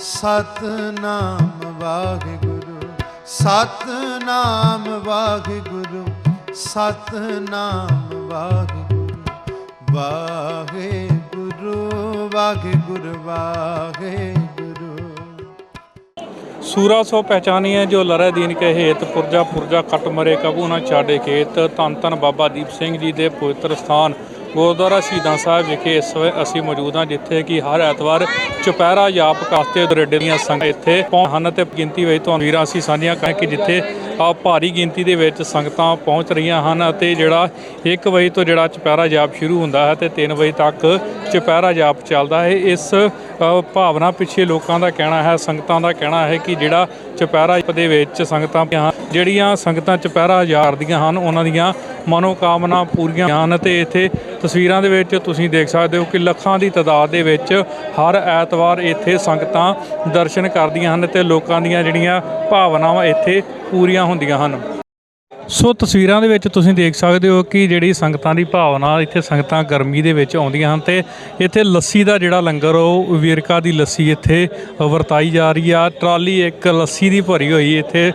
ਸਤਨਾਮ ਵਾਹਿਗੁਰੂ ਸਤਨਾਮ ਵਾਹਿਗੁਰੂ ਸਤਨਾਮ ਵਾਹਿਗੁਰੂ। ਵਾਹਿਗੁਰੂ ਵਾਹਿਗੁਰੂ ਵਾਹਿਗੁਰੂ। ਸੂਰਾ ਸੋ ਪਹਿਚਾਨੀਏ ਜੋ ਲਰੇ ਦੀਨ ਕੇ ਹੇਤ ਪੁਰਜਾ ਪੁਰਜਾ ਕਟ ਮਰੇ ਕਬੂ ਨਾ ਛਾੜੇ ਖੇਤ। ਧੰਨ ਧੰਨ ਬਾਬਾ ਦੀਪ ਸਿੰਘ ਜੀ ਦੇ ਪਵਿੱਤਰ ਸਥਾਨ। ਗੁਰਦੁਆਰਾ ਸ਼ਹੀਦਾਂ ਸਾਹਿਬ ਵਿਖੇ ਇਸ ਵੇ ਅਸੀਂ ਮੌਜੂਦ ਹਾਂ, ਜਿੱਥੇ ਕਿ ਹਰ ਐਤਵਾਰ ਚੁਪਹਿਰਾ ਜਾਪ ਕਾਸਤੇ ਦਰੇਡੇ ਦੀਆਂ ਸੰਗਤਾਂ ਇੱਥੇ ਹਨ ਤੇ ਗਿਣਤੀ ਵਿੱਚ ਤੁਹਾਨੂੰ ਵੀਰਾਂ ਅਸੀਂ ਸਾਂਝੀਆਂ ਕਰਾਂ ਕਿ ਜਿੱਥੇ ਆ ਭਾਰੀ ਗਿਣਤੀ ਦੇ ਵਿੱਚ ਸੰਗਤਾਂ ਪਹੁੰਚ ਰਹੀਆਂ ਹਨ ਅਤੇ ਜਿਹੜਾ 1 ਵਜੇ ਤੋਂ ਜਿਹੜਾ ਚੁਪਹਿਰਾ ਜਾਪ ਸ਼ੁਰੂ ਹੁੰਦਾ ਹੈ ਤੇ 3 ਵਜੇ ਤੱਕ ਚੁਪਹਿਰਾ ਜਾਪ ਚੱਲਦਾ ਹੈ। ਇਸ ਭਾਵਨਾ ਪਿੱਛੇ ਲੋਕਾਂ ਦਾ ਕਹਿਣਾ ਹੈ, ਸੰਗਤਾਂ ਦਾ ਕਹਿਣਾ ਹੈ ਕਿ ਜਿਹੜਾ ਚੁਪਹਿਰਾ ਦੇ ਵਿੱਚ ਸੰਗਤਾਂ ਜਿਹੜੀਆਂ ਸੰਗਤਾਂ ਚੁਪਹਿਰਾ ਜਾਰਦੀਆਂ ਹਨ, ਉਹਨਾਂ ਦੀਆਂ ਮਨੋਕਾਮਨਾ ਪੂਰੀਆਂ ਹਨ ਅਤੇ ਇੱਥੇ ਤਸਵੀਰਾਂ ਦੇ ਵਿੱਚ ਤੁਸੀਂ ਦੇਖ ਸਕਦੇ ਹੋ ਕਿ ਲੱਖਾਂ ਦੀ ਤਾਦਾਦ ਦੇ ਵਿੱਚ ਹਰ ਐਤਵਾਰ ਇੱਥੇ ਸੰਗਤਾਂ ਦਰਸ਼ਨ ਕਰਦੀਆਂ ਹਨ ਤੇ ਲੋਕਾਂ ਦੀਆਂ ਜਿਹੜੀਆਂ ਭਾਵਨਾਵਾਂ ਇੱਥੇ ਪੂਰੀਆਂ ਹੁੰਦੀਆਂ ਹਨ। ਸੋ ਤਸਵੀਰਾਂ ਦੇ ਵਿੱਚ ਤੁਸੀਂ ਦੇਖ ਸਕਦੇ ਹੋ ਕਿ ਜਿਹੜੀ ਸੰਗਤਾਂ ਦੀ ਭਾਵਨਾ ਇੱਥੇ ਸੰਗਤਾਂ ਗਰਮੀ ਦੇ ਵਿੱਚ ਆਉਂਦੀਆਂ ਹਨ ਤੇ ਇੱਥੇ ਲੱਸੀ ਦਾ ਜਿਹੜਾ ਲੰਗਰ ਉਹ ਵੇਰਕਾ ਦੀ ਲੱਸੀ ਇੱਥੇ ਵਰਤਾਈ ਜਾ ਰਹੀ ਆ। ਟਰਾਲੀ ਇੱਕ ਲੱਸੀ ਦੀ ਭਰੀ ਹੋਈ ਇੱਥੇ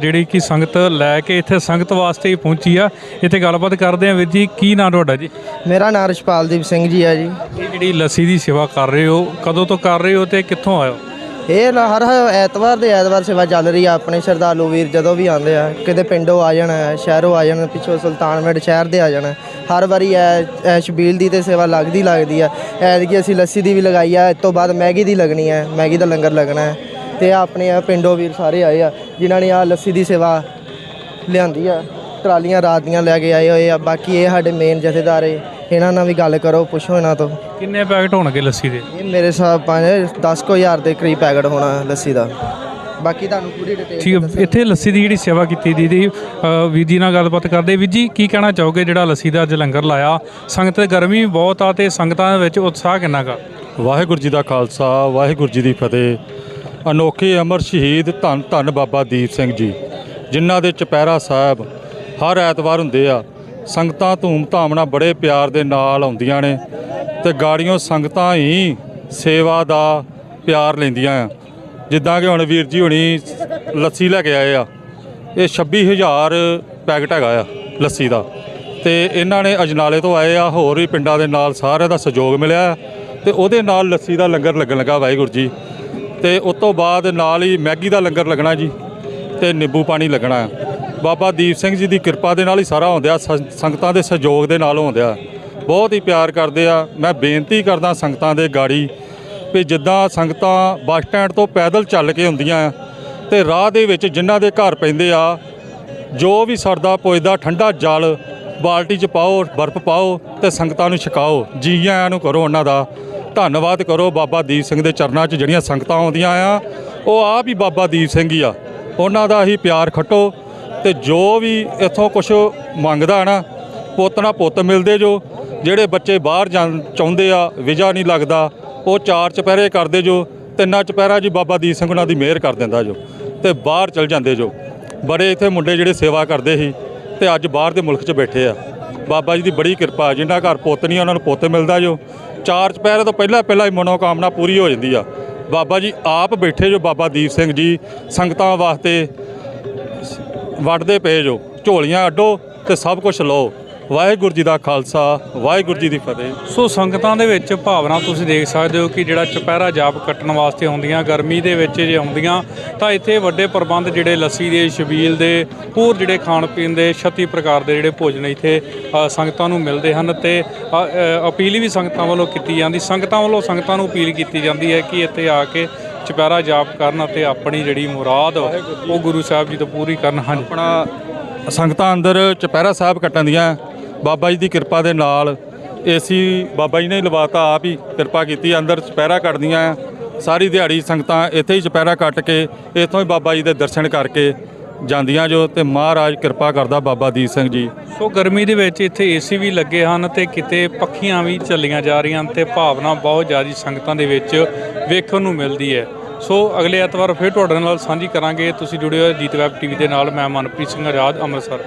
ਜਿਹੜੀ ਕਿ ਸੰਗਤ ਲੈ ਕੇ ਇੱਥੇ ਸੰਗਤ ਵਾਸਤੇ ਹੀ ਪਹੁੰਚੀ ਆ। ਇੱਥੇ ਗੱਲਬਾਤ ਕਰਦੇ ਆ ਵੀਰ ਜੀ ਕੀ ਨਾਂ ਤੁਹਾਡਾ ਜੀ? ਮੇਰਾ ਨਾਮ ਰਸ਼ਪਾਲਦੀਪ ਸਿੰਘ ਜੀ ਹੈ ਜੀ। ਇਹ ਜਿਹੜੀ ਲੱਸੀ ਦੀ ਸੇਵਾ ਕਰ ਰਹੇ ਹੋ ਕਦੋਂ ਤੋਂ ਕਰ ਰਹੇ ਹੋ ਤੇ ਕਿੱਥੋਂ ਆਏ ਹੋ? ਇਹ ਲ- ਹਰ ਐਤਵਾਰ ਦੇ ਐਤਵਾਰ ਸੇਵਾ ਚੱਲ ਰਹੀ ਆ, ਆਪਣੇ ਸ਼ਰਧਾਲੂ ਵੀਰ ਜਦੋਂ ਵੀ ਆਉਂਦੇ ਆ, ਕਿਤੇ ਪਿੰਡੋਂ ਆ ਜਾਣ, ਸ਼ਹਿਰੋਂ ਆ ਜਾਣ, ਪਿੱਛੋਂ ਸੁਲਤਾਨਵਿੰਡ ਸ਼ਹਿਰ ਦੇ ਆ ਜਾਣ, ਹਰ ਵਾਰੀ ਐ ਐ ਸ਼ਬੀਲ ਦੀ ਤੇ ਸੇਵਾ ਲੱਗਦੀ ਲੱਗਦੀ ਆ। ਐਤਕੀ ਅਸੀਂ ਲੱਸੀ ਦੀ ਵੀ ਲਗਾਈ ਆ, ਇਸ ਤੋਂ ਬਾਅਦ ਮੈਗੀ ਦੀ ਲੱਗਣੀ ਹੈ ਮੈਗੀ ਦਾ ਲੰਗਰ ਲੱਗਣਾ ਹੈ ਤੇ ਆਪਣੇ ਆ ਪਿੰਡੋਂ ਵੀਰ ਸਾਰੇ ਆਏ ਆ, ਜਿਨ੍ਹਾਂ ਨੇ ਆ ਲੱਸੀ ਦੀ ਸੇਵਾ ਲਿਆਂਦੀ ਆ, ਟਰਾਲੀਆਂ ਰਾਤ ਦੀਆਂ ਲੈ ਕੇ ਆਏ ਹੋਏ ਆ, ਬਾਕੀ ਇਹ ਸਾਡੇ ਮੇਨ ਜਥੇਦਾਰ ਏ। ਇਹਨਾਂ ਨਾਲ ਵੀ ਗੱਲ ਕਰੋ ਪੁੱਛੋ ਇਹਨਾਂ ਤੋਂ। ਕਿੰਨੇ ਪੈਕਟ ਹੋਣਗੇ ਲੱਸੀ ਦੇ? ਇਹ ਮੇਰੇ ਹਿਸਾਬ ਪੰਜ 10 ਕੋ ਹਜ਼ਾਰ ਦੇ ਕਰੀਬ ਪੈਕਟ ਹੋਣਾ ਲੱਸੀ ਦਾ। ਬਾਕੀ ਤੁਹਾਨੂੰ ਪੂਰੀ ਡਿਟੇਲ ਠੀਕ ਹੈ। ਇੱਥੇ ਲੱਸੀ ਦੀ ਜਿਹੜੀ ਸੇਵਾ ਕੀਤੀ ਦੀ ਦੀ ਅ, ਵੀਰ ਜੀ ਨਾਲ ਗੱਲਬਾਤ ਕਰਦੇ। ਵੀਰ ਜੀ ਕੀ ਕਹਿਣਾ ਚਾਹੋਗੇ ਜਿਹੜਾ ਲੱਸੀ ਦਾ ਅੱਜ ਲੰਗਰ ਲਾਇਆ? ਸੰਗਤ ਦੀ ਗਰਮੀ ਬਹੁਤ ਆ ਤੇ ਸੰਗਤਾਂ ਦੇ ਵਿੱਚ ਉਤਸ਼ਾਹ ਕਿੰਨਾ ਗਾ ਵਾਹਿਗੁਰੂ ਜੀ ਦਾ ਖਾਲਸਾ ਵਾਹਿਗੁਰੂ ਜੀ ਦੀ ਫਤਿਹ। ਅਨੋਖੇ ਅਮਰ ਸ਼ਹੀਦ ਧੰਨ ਧੰਨ ਬਾਬਾ ਦੀਪ ਸਿੰਘ ਜੀ ਜਿਨ੍ਹਾਂ ਦੇ ਚੁਪਹਿਰਾ ਸਾਹਿਬ ਹਰ ਐਤਵਾਰ ਹੁੰਦੇ ਆ। ਸੰਗਤਾਂ ਧੂਮ-ਧਾਮ ਨਾਲ ਬੜੇ ਪਿਆਰ ਦੇ ਨਾਲ ਆਉਂਦੀਆਂ ਨੇ ਤੇ ਗਾੜੀਆਂ ਸੰਗਤਾਂ ਹੀ ਸੇਵਾ ਦਾ ਪਿਆਰ ਲੈਂਦੀਆਂ ਆ। ਜਿੱਦਾਂ ਕਿ ਹੁਣ ਵੀਰ ਜੀ ਹੁਣੀ ਲੱਸੀ ਲੈ ਕੇ ਆਏ ਆ। ਇਹ 26000 ਪੈਕਟ ਹੈਗਾ ਆ ਲੱਸੀ ਦਾ। ਤੇ ਇਹਨਾਂ ਨੇ ਅਜਨਾਲੇ ਤੋਂ ਆਏ ਆ, ਹੋਰ ਵੀ ਪਿੰਡਾਂ ਦੇ ਨਾਲ ਸਾਰਿਆਂ ਦਾ ਸਹਿਯੋਗ ਮਿਲਿਆ ਤੇ ਉਹਦੇ ਨਾਲ ਲੱਸੀ ਦਾ ਲੰਗਰ ਲੱਗਣ ਲੱਗਾ ਵਾਹਿਗੁਰੂ ਜੀ। ਤੇ ਉਸ ਤੋਂ ਬਾਅਦ ਨਾਲ ਹੀ ਮੈਗੀ ਦਾ ਲੰਗਰ ਲੱਗਣਾ ਜੀ। ਤੇ ਨਿੰਬੂ ਪਾਣੀ ਲੱਗਣਾ ਹੈ। ਬਾਬਾ ਦੀਪ ਸਿੰਘ ਜੀ ਦੀ ਕਿਰਪਾ ਦੇ ਨਾਲ ਹੀ ਸਾਰਾ ਹੁੰਦਿਆ ਸੰਗਤਾਂ ਦੇ ਸਹਿਯੋਗ ਦੇ ਨਾਲ ਹੁੰਦਿਆ ਬਹੁਤ ਹੀ ਪਿਆਰ ਕਰਦੇ ਆ। ਮੈਂ ਬੇਨਤੀ ਕਰਦਾ ਸੰਗਤਾਂ ਦੇ ਗਾੜੀ ਵੀ ਜਿੱਦਾਂ ਸੰਗਤਾਂ ਬੱਸ ਸਟੈਂਡ ਤੋਂ ਪੈਦਲ ਚੱਲ ਕੇ ਹੁੰਦੀਆਂ ਆ ਤੇ ਰਾਹ ਦੇ ਵਿੱਚ ਜਿਨ੍ਹਾਂ ਦੇ ਘਰ ਪੈਂਦੇ ਆ, ਜੋ ਵੀ ਸਰਦਾ ਪੁੱਜਦਾ, ਠੰਡਾ ਜਲ ਬਾਲਟੀ 'ਚ ਪਾਓ, ਬਰਫ਼ ਪਾਓ ਤੇ ਸੰਗਤਾਂ ਨੂੰ ਛਕਾਓ। ਜੀ ਆਇਆਂ ਨੂੰ ਕਰੋ ਉਹਨਾਂ ਦਾ। ਧੰਨਵਾਦ ਕਰੋ ਬਾਬਾ ਦੀਪ ਸਿੰਘ ਦੇ ਚਰਨਾਂ 'ਚ ਜਿਹੜੀਆਂ ਸੰਗਤਾਂ ਆਉਂਦੀਆਂ ਆ। ਉਹ ਆਪ ਹੀ ਬਾਬਾ ਦੀਪ ਸਿੰਘ ਹੀ ਆ। ਉਹਨਾਂ ਦਾ ਹੀ ਪਿਆਰ ਖੱਟੋ। ਤੇ ਜੋ ਵੀ ਇੱਥੋਂ ਕੁਝ ਮੰਗਦਾ ਨਾ, ਪੁੱਤ ਨਾ ਪੁੱਤ ਮਿਲਦੇ ਜੋ। ਜਿਹੜੇ ਬੱਚੇ ਬਾਹਰ ਜਾਣ ਚਾਹੁੰਦੇ ਆ, ਵੀਜ਼ਾ ਨਹੀਂ ਲੱਗਦਾ, ਉਹ ਚਾਰ ਚੁਪਹਿਰੇ ਕਰਦੇ ਜੋ, ਤਿੰਨਾਂ ਚੁਪਹਿਰਾ ਜੀ ਬਾਬਾ ਦੀਪ ਸਿੰਘ ਉਹਨਾਂ ਦੀ ਮਿਹਰ ਕਰ ਦਿੰਦਾ ਜੋ, ਤੇ ਬਾਹਰ ਚਲ ਜਾਂਦੇ ਜੋ। ਬੜੇ ਇੱਥੇ ਮੁੰਡੇ ਜਿਹੜੇ ਸੇਵਾ ਕਰਦੇ ਸੀ, ਤੇ ਅੱਜ ਬਾਹਰ ਦੇ ਮੁਲਕ 'ਚ ਬੈਠੇ ਆ। ਬਾਬਾ ਜੀ ਦੀ ਬੜੀ ਕਿਰਪਾ ਜਿਨ੍ਹਾਂ ਘਰ ਪੁੱਤ ਨਹੀਂ, ਉਹਨਾਂ ਨੂੰ ਪੁੱਤ ਮਿਲਦਾ ਜੋ। ਚਾਰ ਚੁਪਹਿਰੇ ਤੋਂ ਪਹਿਲਾਂ ਪਹਿਲਾਂ ਹੀ ਮਨੋਕਾਮਨਾ ਪੂਰੀ ਹੋ ਜਾਂਦੀ ਆ। ਬਾਬਾ ਜੀ ਆਪ ਬੈਠੇ ਜੋ ਬਾਬਾ ਦੀਪ ਸਿੰਘ ਜੀ ਸੰਗਤਾਂ ਵਾਸਤੇ। ਵੜਦੇ ਪਏ ਜੋ, ਝੋਲੀਆਂ ਅੱਡੋ ਤੇ ਸਭ ਕੁਝ ਲਓ। ਵਾਹਿਗੁਰੂ ਜੀ ਦਾ ਖਾਲਸਾ, ਵਾਹਿਗੁਰੂ ਜੀ ਦੀ ਫਤਿਹ। ਸੋ ਸੰਗਤਾਂ ਦੇ ਵਿੱਚ ਭਾਵਨਾ ਤੁਸੀਂ ਦੇਖ ਸਕਦੇ ਹੋ ਕਿ ਜਿਹੜਾ ਚੁਪਹਿਰਾ ਜਾਪ ਕੱਟਣ ਵਾਸਤੇ ਹੁੰਦੀਆਂ ਗਰਮੀ ਦੇ ਵਿੱਚ ਜੇ ਆਉਂਦੀਆਂ, ਤਾਂ ਇੱਥੇ ਵੱਡੇ ਪ੍ਰਬੰਧ ਜਿਹੜੇ ਲੱਸੀ ਦੇ ਸ਼ਬੀਲ ਦੇ ਹੋਰ ਜਿਹੜੇ ਖਾਣ ਪੀਣ ਦੇ 36 ਪ੍ਰਕਾਰ ਦੇ ਜਿਹੜੇ ਭੋਜਨ ਇੱਥੇ ਸੰਗਤਾਂ ਨੂੰ ਮਿਲਦੇ ਹਨ ਤੇ ਅਪੀਲ ਵੀ ਸੰਗਤਾਂ ਵੱਲੋਂ ਕੀਤੀ ਜਾਂਦੀ। ਸੰਗਤਾਂ ਵੱਲੋਂ ਸੰਗਤਾਂ ਨੂੰ ਅਪੀਲ ਕੀਤੀ ਜਾਂਦੀ ਹੈ ਕਿ ਇੱਥੇ ਆ ਕੇ ਚੁਪਹਿਰਾ ਜਾਪ ਕਰਨ ਅਤੇ ਆਪਣੀ ਜਿਹੜੀ ਮੁਰਾਦ ਉਹ ਗੁਰੂ ਸਾਹਿਬ ਜੀ ਤੋਂ ਪੂਰੀ ਕਰਨ। ਹਾਂਜੀ। ਆਪਣਾ ਸੰਗਤਾਂ ਅੰਦਰ ਚੁਪਹਿਰਾ ਸਾਹਿਬ ਕੱਟਣ ਦੀਆਂ ਬਾਬਾ ਜੀ ਦੀ ਕਿਰਪਾ ਦੇ ਨਾਲ ਏਸੀ ਬਾਬਾ ਜੀ ਨੇ ਹੀ ਲਵਾਤਾ ਆਪ ਹੀ ਕਿਰਪਾ ਕੀਤੀ ਅੰਦਰ ਚੁਪਹਿਰਾ ਕੱਟਦੀਆਂ ਸਾਰੀ ਦਿਹਾੜੀ ਸੰਗਤਾਂ ਇੱਥੇ ਹੀ ਚੁਪਹਿਰਾ ਕੱਟ ਕੇ ਇੱਥੋਂ ਹੀ ਬਾਬਾ ਜੀ ਦੇ ਦਰਸ਼ਨ ਕਰਕੇ ਜਾਂਦੀਆਂ ਜੋ ਤੇ ਮਹਾਰਾਜ ਕਿਰਪਾ ਕਰਦਾ ਬਾਬਾ ਦੀਪ ਸਿੰਘ ਜੀ। ਸੋ ਗਰਮੀ ਦੇ ਵਿੱਚ ਇੱਥੇ ਏਸੀ ਵੀ ਲੱਗੇ ਹਨ ਤੇ ਕਿਤੇ ਪੱਖੀਆਂ ਵੀ ਚੱਲੀਆਂ ਜਾ ਰਹੀਆਂ ਹਨ ਤੇ ਭਾਵਨਾ ਬਹੁਤ ਜ਼ਿਆਦਾ ਸੰਗਤਾਂ ਦੇ ਵਿੱਚ ਵੇਖਣ ਨੂੰ ਮਿਲਦੀ ਹੈ। ਸੋ ਅਗਲੇ ਐਤਵਾਰ ਫਿਰ ਤੁਹਾਡੇ ਨਾਲ ਸਾਂਝੀ ਕਰਾਂਗੇ। ਤੁਸੀਂ ਜੁੜਿਓ ਜੀਤ ਵੈਬ ਟੀਵੀ ਦੇ ਨਾਲ। ਮੈਂ ਮਨਪ੍ਰੀਤ ਸਿੰਘ ਆਜ਼ਾਦ, ਅੰਮ੍ਰਿਤਸਰ।